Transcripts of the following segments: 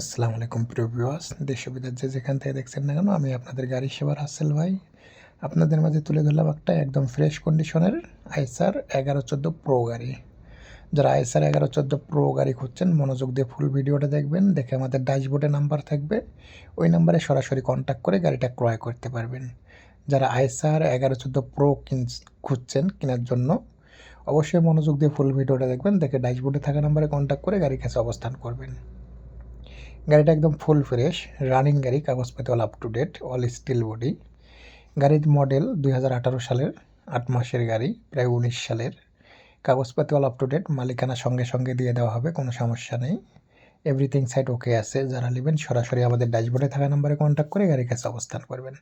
আসসালামু আলাইকুম, প্রিয় ভিউয়ার্স দেশ বিদেশ যে যেখান থেকে দেখছেন না কেন, আমি আপনাদের গাড়ি সেবার হাসেল ভাই। আপনাদের মাঝে তুলে ধরলাম একটা একদম ফ্রেশ কন্ডিশনের আইসার এগারো চোদ্দ প্রো গাড়ি। যারা আইসার এগারো চোদ্দ প্রো গাড়ি খুঁজছেন, মনোযোগ দিয়ে ফুল ভিডিওটা দেখবেন। দেখে আমাদের ড্যাশবোর্ডে নাম্বার থাকবে। ওই নাম্বারে সরাসরি কন্ট্যাক্ট করে গাড়িটা ক্রয় করতে পারবেন। যারা আইসার এগারো চোদ্দ প্রো কিন খুঁজছেন কেনার জন্য, অবশ্যই মনোযোগ দিয়ে ফুল ভিডিওটা দেখবেন। দেখে ড্যাশবোর্ডে থাকা নাম্বারে কন্ট্যাক্ট করে গাড়ির কাছে অবস্থান করবেন। গাড়িটা একদম ফুল ফ্রেশ রানিং গাড়ি কাগজপাতি all up to date all steel body গাড়ির মডেল দুই হাজার আঠারো সালের, আট মাসের গাড়ি, প্রায় উনিশ সালের। কাগজপাতি অল আপ টু ডেট মালিকানা সঙ্গে সঙ্গে দিয়ে দেওয়া হবে, কোনো সমস্যা নেই। এভরিথিং সাইড ওকে আছে, যারা নেবেন সরাসরি আমাদের ড্যাশবোর্ডে থাকা নাম্বারে কন্ট্যাক্ট করে গাড়ির কাছে অবস্থান করবেন।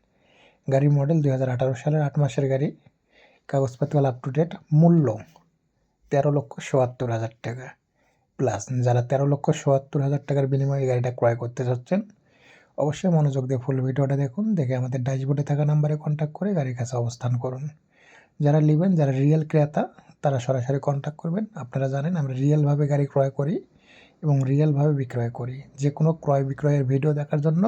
গাড়ির মডেল দুই হাজার আঠারো সালের, আট মাসের গাড়ি কাগজপাতি অল আপ টু ডেট মূল্য তেরো লক্ষ সোয়াত্তর হাজার টাকা। প্লাস যারা তেরো লক্ষ সোয়াত্তর হাজার টাকার বিনিময়ে গাড়িটা ক্রয় করতে চাচ্ছেন, অবশ্যই মনোযোগ দিয়ে ফুল ভিডিওটা দেখুন, দেখে আমাদের ড্যাশবোর্ডে থাকা নাম্বারে কন্ট্যাক্ট করে গাড়ির কাছে অবস্থান করুন। যারা নেবেন, যারা রিয়েল ক্রেতা, তারা সরাসরি কন্ট্যাক্ট করবেন। আপনারা জানেন, আমরা রিয়েলভাবে গাড়ি ক্রয় করি এবং রিয়েলভাবে বিক্রয় করি। যে কোনো ক্রয় বিক্রয়ের ভিডিও দেখার জন্য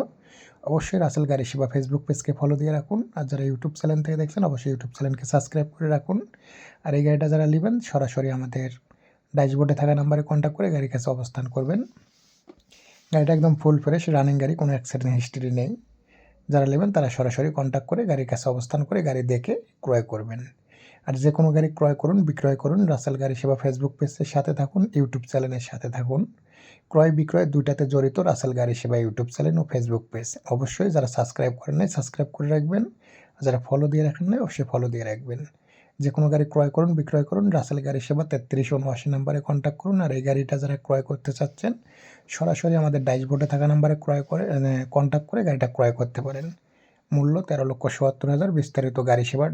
অবশ্যই রাসেল গাড়ি সেবা ফেসবুক পেজকে ফলো দিয়ে রাখুন। আর যারা ইউটিউব চ্যানেল থেকে দেখছেন, অবশ্যই ইউটিউব চ্যানেলকে সাবস্ক্রাইব করে রাখুন। আর এই গাড়িটা যারা নেবেন, সরাসরি আমাদের ড্যাশবোর্ডে থাকা নাম্বারে কন্ট্যাক্ট করে গাড়ির কাছে অবস্থান করবেন। গাড়িটা একদম ফুল ফ্রেশ রানিং গাড়ি, কোনো অ্যাক্সিডেন্ট হিস্ট্রি নেই। যারা নেবেন তারা সরাসরি কন্ট্যাক্ট করে গাড়ির কাছে অবস্থান করে গাড়ি দেখে ক্রয় করবেন। আর যে কোনো গাড়ি ক্রয় করুন, বিক্রয় করুন, রাসেল গাড়ি সেবা ফেসবুক পেজের সাথে থাকুন ইউটিউব চ্যানেলের সাথে থাকুন। ক্রয় বিক্রয় দুইটাতে জড়িত রাসেল গাড়ি সেবা ইউটিউব চ্যানেল ও ফেসবুক পেজ অবশ্যই যারা সাবস্ক্রাইব করেন নাই সাবস্ক্রাইব করে রাখবেন। যারা ফলো দিয়ে রাখেন নাই, অবশ্যই ফলো দিয়ে রাখবেন। যে কোনো গাড়ি ক্রয় করুন, বিক্রয় করুন, রাসেল গাড়ি সেবা, তেত্রিশ উনআশি নাম্বারে কন্ট্যাক্ট করুন আর এই গাড়িটা যারা ক্রয় করতে চাচ্ছেন, সরাসরি আমাদের ড্যাশবোর্ডে থাকা নাম্বারে ক্রয় করে কন্ট্যাক্ট করে গাড়িটা ক্রয় করতে পারেন। মূল্য তেরো লক্ষ চুয়াত্তর হাজার বিস্তারিত গাড়ি সেবার